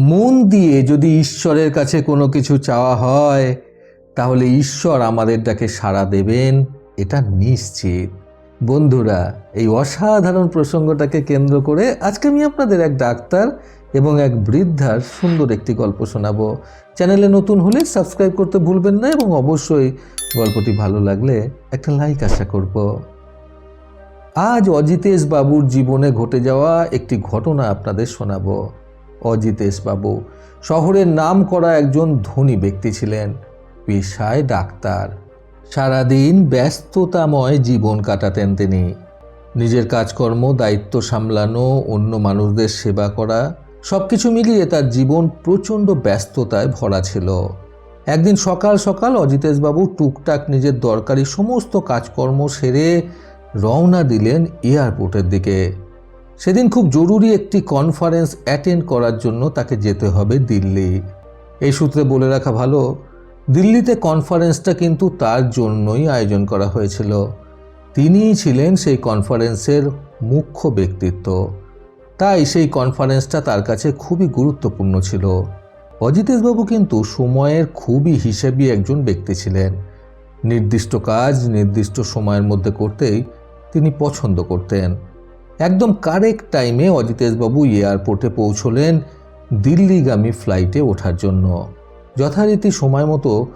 মন দিয়ে যদি ঈশ্বরের কাছে কোনো কিছু চাওয়া হয়, তাহলে ঈশ্বর আমাদের ডাকে সাড়া দেবেন। এটা নিশ্চিত। বন্ধুরা, এই অসাধারণ প্রসঙ্গটাকে কেন্দ্র করে আজকে আমি আপনাদের এক ডাক্তার এবং এক বৃদ্ধার সুন্দর একটি গল্প শোনাবো। চ্যানেলে নতুন হলে সাবস্ক্রাইব করতে ভুলবেন না এবং অবশ্যই গল্পটি ভালো লাগলে একটা লাইক আশা করব। আজ অজিতেশ বাবুর জীবনে ঘটে যাওয়া একটি ঘটনা আপনাদের শোনাবো। অজিতেশ বাবু শহরের নাম করা একজন ধনী ব্যক্তি ছিলেন, পেশায় ডাক্তার। সারাদিন ব্যস্ততাময় জীবন কাটাতেন তিনি। নিজের কাজকর্ম, দায়িত্ব সামলানো, অন্য মানুষদের সেবা করা সব কিছু মিলিয়ে তার জীবন প্রচণ্ড ব্যস্ততায় ভরা ছিল। একদিন সকাল সকাল অজিতেশবাবু টুকটাক নিজের দরকারি সমস্ত কাজকর্ম সেরে রওনা দিলেন এয়ারপোর্টের দিকে। সেদিন খুব জরুরি একটি কনফারেন্স অ্যাটেন্ড করার জন্য তাকে যেতে হবে দিল্লি। এই সূত্রে বলে রাখা ভালো, দিল্লিতে কনফারেন্সটা কিন্তু তার জন্যই আয়োজন করা হয়েছিল। তিনিই ছিলেন সেই কনফারেন্সের মুখ্য ব্যক্তিত্ব। তাই সেই কনফারেন্সটা তার কাছে খুবই গুরুত্বপূর্ণ ছিল। অজিতেশবাবু কিন্তু সময়ের খুবই হিসেবি একজন ব্যক্তি ছিলেন। নির্দিষ্ট কাজ নির্দিষ্ট সময়ের মধ্যে করতেই তিনি পছন্দ করতেন। একদম কারেক্ট টাইমে অজিতেশবাবু এয়ারপোর্টে পৌঁছলেন দিল্লিগামী ফ্লাইটে ওঠার জন্য। যথারীতি সময় মতো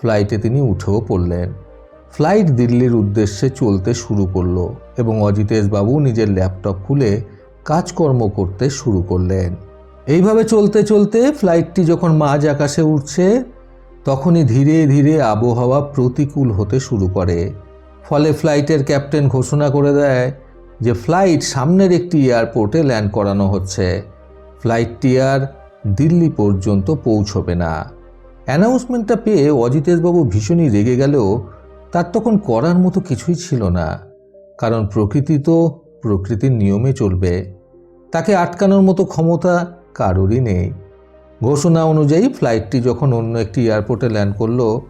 ফ্লাইটে তিনি উঠেও পড়লেন। ফ্লাইট দিল্লির উদ্দেশ্যে চলতে শুরু করল এবং অজিতেশবাবু নিজের ল্যাপটপ খুলে কাজকর্ম করতে শুরু করলেন। এইভাবে চলতে চলতে ফ্লাইটটি যখন মাঝ আকাশে উঠছে, তখনই ধীরে ধীরে আবহাওয়া প্রতিকূল হতে শুরু করে। ফলে ফ্লাইটের ক্যাপ্টেন ঘোষণা করে দেয় যে ফ্লাইট সামনের একটি এয়ারপোর্টে ল্যান্ড করানো হচ্ছে। ফ্লাইটটি আর দিল্লি পর্যন্ত পৌঁছবে না। অ্যানাউন্সমেন্টটা পেয়ে অজিতেশবাবু ভীষণই রেগে গেলেও তার তখন করার মতো কিছুই ছিল না। কারণ প্রকৃতি তো প্রকৃতির নিয়মে চলবে। তাকে আটকানোর মতো ক্ষমতা কারোরই নেই। ঘোষণা অনুযায়ী ফ্লাইটটি যখন অন্য একটি এয়ারপোর্টে ল্যান্ড করল,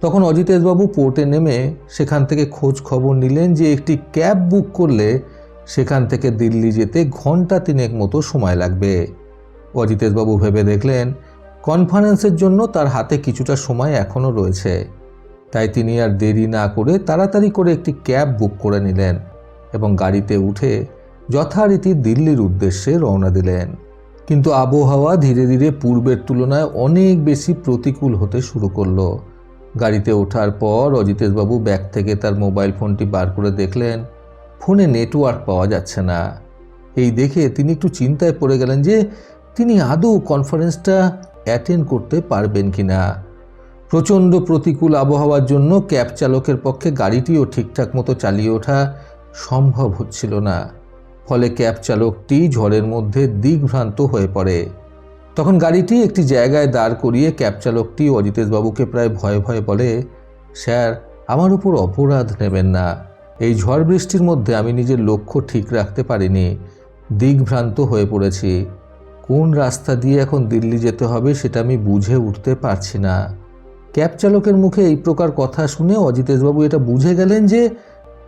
তখন অজিতেশবাবু পোর্টে নেমে সেখান থেকে খোঁজ খবর নিলেন যে একটি ক্যাব বুক করলে সেখান থেকে দিল্লি যেতে ঘণ্টা তিনেক মতো সময় লাগবে। অজিতেশবাবু ভেবে দেখলেন, কনফারেন্সের জন্য তার হাতে কিছুটা সময় এখনও রয়েছে। তাই তিনি আর দেরি না করে তাড়াতাড়ি করে একটি ক্যাব বুক করে নিলেন এবং গাড়িতে উঠে যথারীতি দিল্লির উদ্দেশ্যে রওনা দিলেন। কিন্তু আবহাওয়া ধীরে ধীরে পূর্বের তুলনায় অনেক বেশি প্রতিকূল হতে শুরু করল। গাড়িতে ওঠার পর অজিতেশবাবু ব্যাগ থেকে তার মোবাইল ফোনটি বার করে দেখলেন ফোনে নেটওয়ার্ক পাওয়া যাচ্ছে না। এই দেখে তিনি একটু চিন্তায় পড়ে গেলেন যে তিনি আদৌ কনফারেন্সটা অ্যাটেন্ড করতে পারবেন কি না প্রচণ্ড প্রতিকূল আবহাওয়ার জন্য ক্যাব চালকের পক্ষে গাড়িটিও ঠিকঠাক মতো চালিয়ে ওঠা সম্ভব হচ্ছিল না। ফলে ক্যাব চালকটি ঝড়ের মধ্যে দিগ্ভ্রান্ত হয়ে পড়ে। তখন গাড়িটি একটি জায়গায় দাঁড় করিয়ে ক্যাব চালকটি অজিতেশবাবুকে প্রায় ভয়ে ভয়ে বলে, স্যার, আমার উপর অপরাধ নেবেন না। এই ঝড় বৃষ্টির মধ্যে আমি নিজের লক্ষ্য ঠিক রাখতে পারিনি। দিগ্ভ্রান্ত হয়ে পড়েছি। কোন রাস্তা দিয়ে এখন দিল্লি যেতে হবে সেটা আমি বুঝে উঠতে পারছি না। ক্যাব চালকের মুখে এই প্রকার কথা শুনে অজিতেশবাবু এটা বুঝে গেলেন যে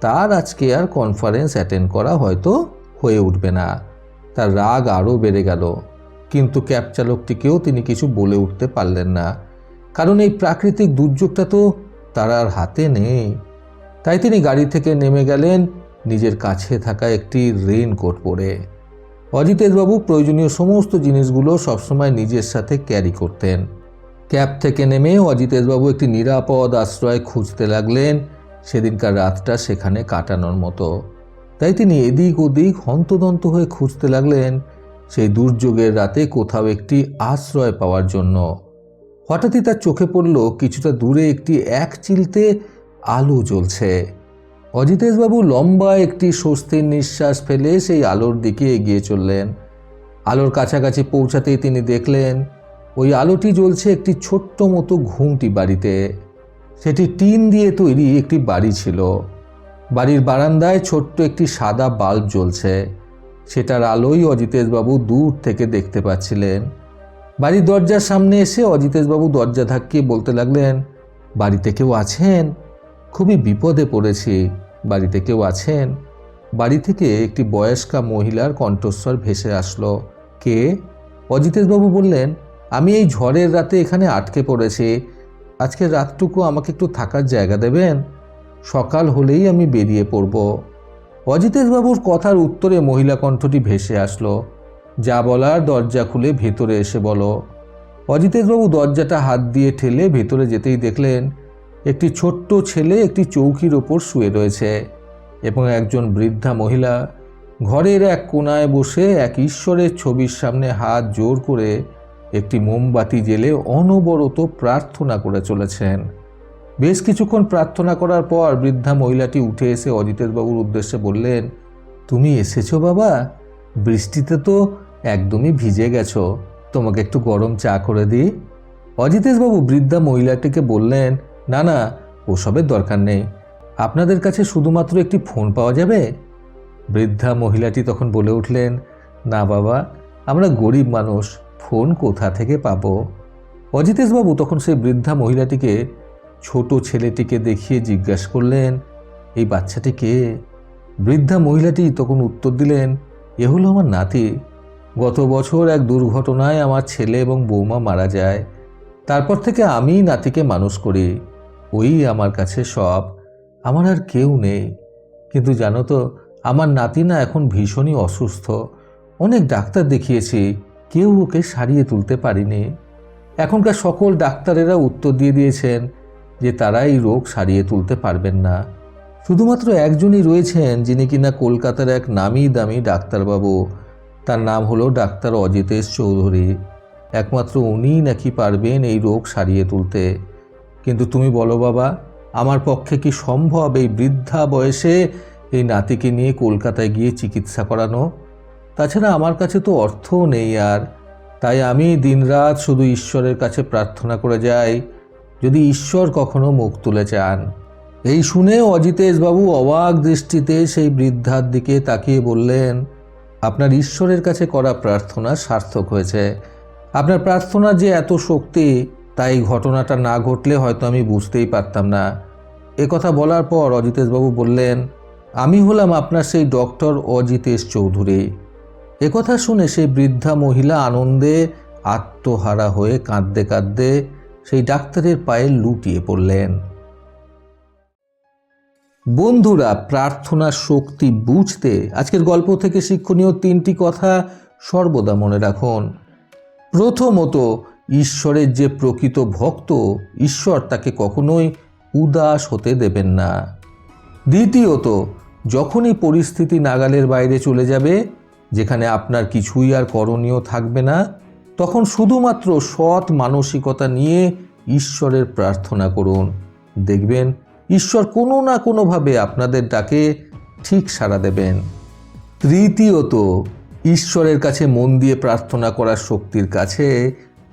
তার আজকে আর কনফারেন্স অ্যাটেন্ড করা হয়তো হয়ে উঠবে না। তার রাগ আরও বেড়ে গেল। কিন্তু ক্যাব চালকটিকেও তিনি কিছু বলে উঠতে পারলেন না। কারণ এই প্রাকৃতিক দুর্যোগটা তো তার আর হাতে নেই। তাই তিনি গাড়ি থেকে নেমে গেলেন। নিজের কাছে থাকা একটি রেইনকোট পরে। অজিতেশবাবু প্রয়োজনীয় সমস্ত জিনিসগুলো সবসময় নিজের সাথে ক্যারি করতেন। ক্যাব থেকে নেমে অজিতেশবাবু একটি নিরাপদ আশ্রয় খুঁজতে লাগলেন। সেদিনকার রাতটা সেখানে কাটানোর মতো। তাই তিনি এদিক ওদিক হন্তদন্ত হয়ে খুঁজতে লাগলেন। সেই দুর্যোগের রাতে কোথাও একটি আশ্রয় পাওয়ার জন্য। হঠাৎই তার চোখে পড়ল, কিছুটা দূরে একটি এক চিলতে আলো জ্বলছে। অজিতেশবাবু লম্বা একটি স্বস্তির নিঃশ্বাস ফেলে সেই আলোর দিকে এগিয়ে চললেন। আলোর কাছাকাছি পৌঁছাতেই তিনি দেখলেন, ওই আলোটি জ্বলছে একটি ছোট্ট মতো ঘুমটি বাড়িতে। সেটি টিন দিয়ে তৈরি একটি বাড়ি ছিল। বাড়ির বারান্দায় ছোট্ট একটি সাদা বাল্ব জ্বলছে। সেটার আলোই অজিতেশবাবু দূর থেকে দেখতে পাচ্ছিলেন। বাড়ির দরজার সামনে এসে অজিতেশবাবু দরজা ধাক্কিয়ে বলতে লাগলেন, বাড়িতে কেউ আছেন? খুবই বিপদে পড়েছি। বাড়িতে কেউ আছেন? বাড়ি থেকে একটি বয়স্কা মহিলার কণ্ঠস্বর ভেসে আসলো। কে? অজিতেশবাবু বললেন, আমি এই ঝড়ের রাতে এখানে আটকে পড়েছি। আজকে রাতটুকু আমাকে একটু থাকার জায়গা দেবেন? সকাল হলেই আমি বেরিয়ে পড়ব। অজিতেশবাবুর কথার উত্তরে মহিলা কণ্ঠটি ভেসে আসলো। যা বলার দরজা খুলে ভেতরে এসে বলো। অজিতেশবাবু দরজাটা হাত দিয়ে ঠেলে ভেতরে যেতেই দেখলেন একটি ছোট্ট ছেলে একটি চৌকির ওপর শুয়ে রয়েছে এবং একজন বৃদ্ধা মহিলা ঘরের এক কোনায় বসে এক ঈশ্বরের ছবির সামনে হাত জোর করে একটি মোমবাতি জেলে অনবরত প্রার্থনা করে চলেছেন। বেশ কিছুক্ষণ প্রার্থনা করার পর বৃদ্ধা মহিলাটি উঠে এসে অজিতেশবাবুর উদ্দেশ্যে বললেন, তুমি এসেছ বাবা? বৃষ্টিতে তো একদমই ভিজে গেছো। তোমাকে একটু গরম চা করে দিই? অজিতেশবাবু বৃদ্ধা মহিলাটিকে বললেন না না, ওসবের দরকার নেই। আপনাদের কাছে শুধুমাত্র একটি ফোন পাওয়া যাবে? বৃদ্ধা মহিলাটি তখন বলে উঠলেন, না বাবা, আমরা গরিব মানুষ, ফোন কোথা থেকে পাব? অজিতেশবাবু তখন সেই বৃদ্ধা মহিলাটিকে, ছোট ছেলেটিকে দেখিয়ে জিজ্ঞাসা করলেন, এই বাচ্চাটি কে? বৃদ্ধা মহিলাটি তখন উত্তর দিলেন, এ হলো আমার নাতি। গত বছর এক দুর্ঘটনায় আমার ছেলে এবং বৌমা মারা যায়। তারপর থেকে আমি নাতিকে মানুষ করি। ওই আমার কাছে সব। আমার আর কেউ নেই। কিন্তু জানো তো, আমার নাতি না এখন ভীষণই অসুস্থ। অনেক ডাক্তার দেখিয়েছি, কেউ ওকে সারিয়ে তুলতে পারিনি। এখনকার সকল ডাক্তারেরা উত্তর দিয়ে দিয়েছেন যে তারা এই রোগ সারিয়ে তুলতে পারবেন না। শুধুমাত্র একজনই রয়েছেন যিনি কিনা কলকাতার এক নামি দামি ডাক্তারবাবু। তার নাম হলো ডাক্তার অজিতেশ চৌধুরী। একমাত্র উনিই নাকি পারবেন এই রোগ সারিয়ে তুলতে। কিন্তু তুমি বলো, বাবা, আমার পক্ষে কি সম্ভব এই বৃদ্ধা বয়সে এই নাতিকে নিয়ে কলকাতায় গিয়ে চিকিৎসা করানো? তাছাড়া আমার কাছে তো অর্থও নেই আর। তাই আমি দিনরাত শুধু ঈশ্বরের কাছে প্রার্থনা করে যাই, যদি ঈশ্বর কখনো মুখ তুলে চান। এই শুনে অজিতেশবাবু অবাক দৃষ্টিতে সেই বৃদ্ধার দিকে তাকিয়ে বললেন, আপনার ঈশ্বরের কাছে করা প্রার্থনা সার্থক হয়েছে। আপনার প্রার্থনা যে এত শক্তি তাই ঘটনাটা না ঘটলে হয়তো আমি বুঝতেই পারতাম না। এ কথা বলার পর অজিতেশবাবু বললেন, আমি হলাম আপনার সেই ডক্টর অজিতেশ চৌধুরী। একথা শুনে সেই বৃদ্ধা মহিলা আনন্দে আত্মহারা হয়ে কাঁদতে কাঁদতে সেই ডাক্তারের পায়ে লুটিয়ে পড়লেন। বন্ধুরা, প্রার্থনার শক্তি বুঝতে আজকের গল্প থেকে শিক্ষণীয় তিনটি কথা সর্বদা মনে রাখুন। প্রথমত ঈশ্বরের যে প্রকৃত ভক্ত, ঈশ্বর তাকে কখনোই উদাস হতে দেবেন না। দ্বিতীয়ত, যখনই পরিস্থিতি নাগালের বাইরে চলে যাবে, যেখানে আপনার কিছুই আর করণীয় থাকবে না, তখন শুধুমাত্র সৎ মানসিকতা নিয়ে ঈশ্বরের প্রার্থনা করুন। দেখবেন, ঈশ্বর কোনো না কোনোভাবে আপনাদের ডাকে ঠিক সাড়া দেবেন। তৃতীয়ত, ঈশ্বরের কাছে মন দিয়ে প্রার্থনা করার শক্তির কাছে